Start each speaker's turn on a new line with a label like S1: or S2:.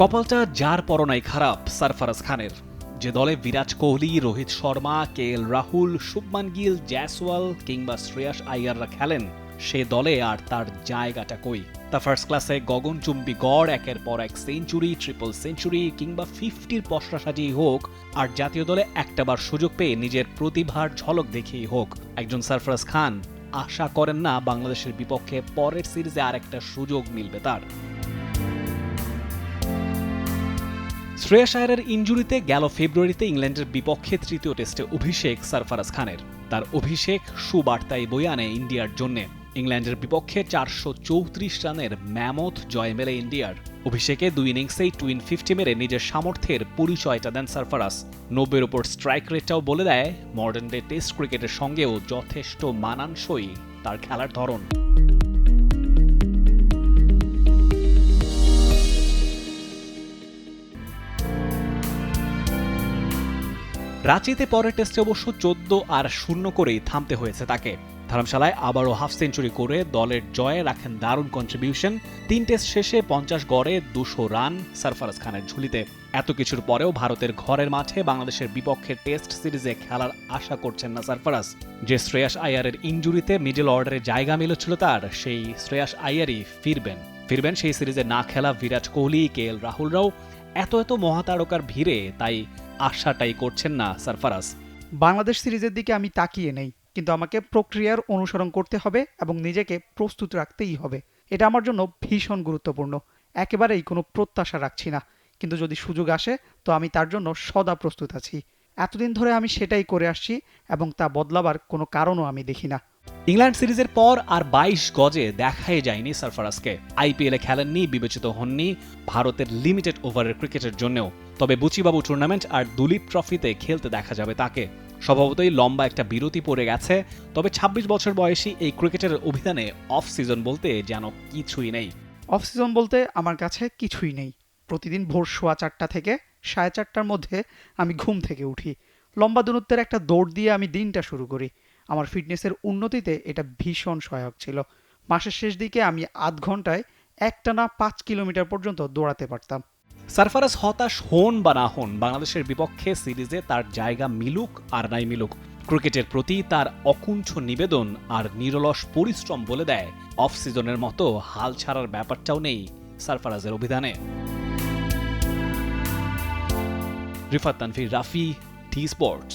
S1: কপালটা যার পরনাই খারাপ, সারফারাজ খানের। যে দলে বিরাট কোহলি, রোহিত শর্মা কে এল রাহুল, শুভমান গিল, জয়সওয়াল কিংবা শ্রেয়াস আইয়াররা খেলেন, সে দলে আর তার জায়গাটা কই? তা ফার্স্ট ক্লাসে গগনচুম্বী গড়, একের পর এক সেঞ্চুরি, ট্রিপল সেঞ্চুরি কিংবা ফিফটির পশরা সাজিয়ে হোক, আর জাতীয় দলে একটাবার সুযোগ পেয়ে নিজের প্রতিভার ঝলক দেখিয়েই হোক। একজন সারফরাজ খান, আশা করেন না বাংলাদেশের বিপক্ষে পরের সিরিজে আরেকটা সুযোগ মিলবে তার। শ্রেয়াস আয়ারের ইঞ্জুরিতে গেল ফেব্রুয়ারিতে ইংল্যান্ডের বিপক্ষে তৃতীয় টেস্টে অভিষেক সারফারাজ খানের। তার অভিষেক সুবার্তায় বই আনে ইন্ডিয়ার জন্য। ইংল্যান্ডের বিপক্ষে চারশো চৌত্রিশ রানের ম্যামথ জয় মেলে ইন্ডিয়ার। অভিষেকে দুই ইনিংসেই টুইন ফিফটি মেরে নিজের সামর্থ্যের পরিচয়টা দেন সারফারাস নব্বের ওপর স্ট্রাইক রেটটাও বলে দেয় মডার্ন ডে টেস্ট ক্রিকেটের সঙ্গেও যথেষ্ট মানানসই তার খেলার ধরন। রাঁচিতে পরের টেস্টে অবশ্য চোদ্দ আর শূন্য করেই থামতে হয়েছে তাকে। ধর্মশালায় আবারও হাফ সেঞ্চুরি করে দলের জয়ে রাখেন দারুণ কন্ট্রিবিউশন তিন টেস্ট শেষে পঞ্চাশ গড়ে দুশো রান সারফারাজ খানের ঝুলিতে। এত কিছুর পরেও ভারতের ঘরের মাঠে বাংলাদেশের বিপক্ষে টেস্ট সিরিজে খেলার আশা করছেন না সারফারাজ। যে শ্রেয়াস আয়ারের ইঞ্জুরিতে মিডল অর্ডারে জায়গা মিলেছিল তার, সেই শ্রেয়াস আয়ারই ফিরবেন। ফিরবেন সেই সিরিজে না খেলা বিরাট কোহলি, কে এল রাহুলরাও। এত এত মহাতারকার ভিড়ে তাই আশাটাই করছেন না সারফারাজ
S2: বাংলাদেশ সিরিজের দিকে আমি তাকিয়ে নেই, কিন্তু আমাকে প্রক্রিয়ার অনুসরণ করতে হবে এবং নিজেকে প্রস্তুত রাখতেই হবে। এটা আমার জন্য ভীষণ গুরুত্বপূর্ণ। একেবারেই কোনো প্রত্যাশা রাখছি না, কিন্তু যদি সুযোগ আসে, তো আমি তার জন্য সদা প্রস্তুত আছি। এতদিন ধরে আমি সেটাই করে আসছি এবং তা বদলাবার কোনো কারণও আমি দেখি না।
S1: ইংল্যান্ড সিরিজের পর আর বাইশ গজে দেখাই যায়নি সারফারাজকে। আইপিএলে খেলেননি, বিবেচিত হননি ভারতের লিমিটেড ওভারের ক্রিকেটের জন্যও। তবে বুচিবাবু টুর্নামেন্ট আর দুলীপ ট্রফিতে খেলতে দেখা যাবে তাকে। স্বভাবতই লম্বা একটা বিরতি পড়ে গেছে, তবে ২৬ বছর বয়সী এই ক্রিকেটের অভিধানে অফ সিজন বলতে যেন কিছুই নেই।
S2: অফ সিজন বলতে আমার কাছে কিছুই নেই। প্রতিদিন ভোর সোয়া চারটা থেকে সাড়ে চারটার মধ্যে আমি ঘুম থেকে উঠি। লম্বা দূরত্বের একটা দৌড় দিয়ে আমি দিনটা শুরু করি। আমার ফিটনেসের উন্নতিতে এটা ভীষণ সহায়ক ছিল। মাসের শেষ দিকে আমি আধ ঘন্টায় একটানা পাঁচ কিলোমিটার পর্যন্ত দৌড়াতে পারতাম।
S1: সারফারাজ হতাশ হন বা না হন, বাংলাদেশের বিপক্ষে সিরিজে তার জায়গা মিলুক আর নাই মিলুক। ক্রিকেটের প্রতি তার অকুণ্ঠ নিবেদন আর নিরলস পরিশ্রম বলে দেয়। অফ সিজনের মতো হাল ছাড়ার ব্যাপারটাও নেই সারফারাজের অভিধানে। Rifat Tanvir, Rafi T sports